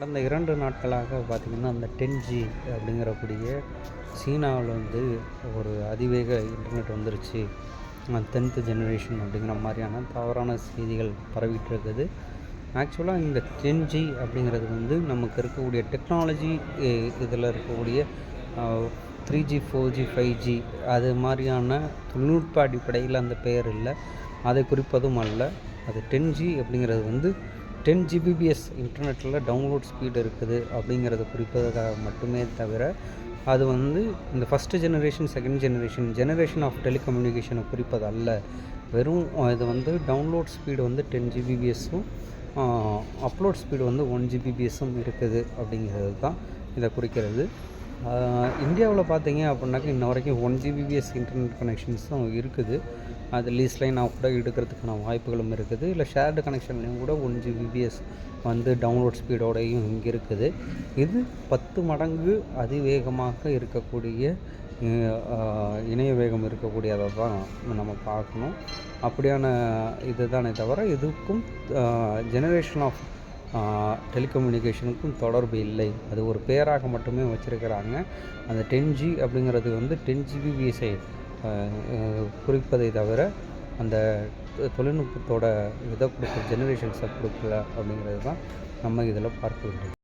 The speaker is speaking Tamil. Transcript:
கடந்த இரண்டு நாட்களாக பார்த்திங்கன்னா அந்த டென் ஜி அப்படிங்கிறக்கூடிய சீனாவில் வந்து ஒரு அதிவேக இன்டர்நெட் வந்துருச்சு. டென்த்து ஜெனரேஷன் அப்படிங்கிற மாதிரியான தவறான செய்திகள் பரவிட்டு இருக்குது. ஆக்சுவலாக இந்த டென் ஜி அப்படிங்கிறது வந்து நமக்கு இருக்கக்கூடிய டெக்னாலஜி இதில் இருக்கக்கூடிய three G four G five G அது மாதிரியான தொழில்நுட்ப அடிப்படையில் அந்த பெயர் இல்லை. அதை குறிப்பதும் அல்ல. அது டென் ஜி அப்படிங்கிறது வந்து டென் ஜிபிபிஎஸ் இன்டர்நெட்டில் டவுன்லோட் ஸ்பீடு இருக்குது அப்படிங்கிறத குறிப்பதற்காக மட்டுமே தவிர அது வந்து இந்த first generation second generation generation of டெலிகம்யூனிகேஷனை குறிப்பது அல்ல வெறும் இது வந்து டவுன்லோட் ஸ்பீடு வந்து டென் ஜிபிபிஎஸ்ஸும் அப்லோட் ஸ்பீடு வந்து ஒன் ஜிபிபிஎஸ்ஸும் இருக்குது அப்படிங்கிறது தான் இதை குறிக்கிறது. இந்தியாவில் பார்த்தீங்க அப்படின்னாக்கா இன்ன வரைக்கும் ஒன் ஜிபிபிஎஸ் இன்டர்நெட் கனெக்ஷன்ஸ் தான் இருக்குது. அது லீஸ் லைனாக கூட எடுக்கிறதுக்கான வாய்ப்புகளும் இருக்குது. இல்லை ஷேர்டு கனெக்ஷன்லேயும் கூட ஒன் ஜிபிபிஎஸ் வந்து டவுன்லோட் ஸ்பீடோடையும் இங்கே இருக்குது. இது பத்து மடங்கு அதிவேகமாக இருக்கக்கூடிய இணைய வேகம் இருக்கக்கூடியதை தான் நம்ம பார்க்கணும். அப்படியான இது தானே தவிர இதுக்கும் ஜெனரேஷன் ஆஃப் டெலிகம்யூனிகேஷனுக்கும் தொடர்பு இல்லை. அது ஒரு பேராக மட்டுமே வச்சுருக்கிறாங்க. அந்த டென் ஜி அப்படிங்கிறது வந்து டென் ஜிபிபிஎஸ்ஐ குறிப்பதை தவிர அந்த தொழில்நுட்பத்தோட இதை கொடுக்குற ஜெனரேஷன்ஸை கொடுக்கல அப்படிங்கிறது தான் நம்ம இதில் பார்க்க வேண்டியது.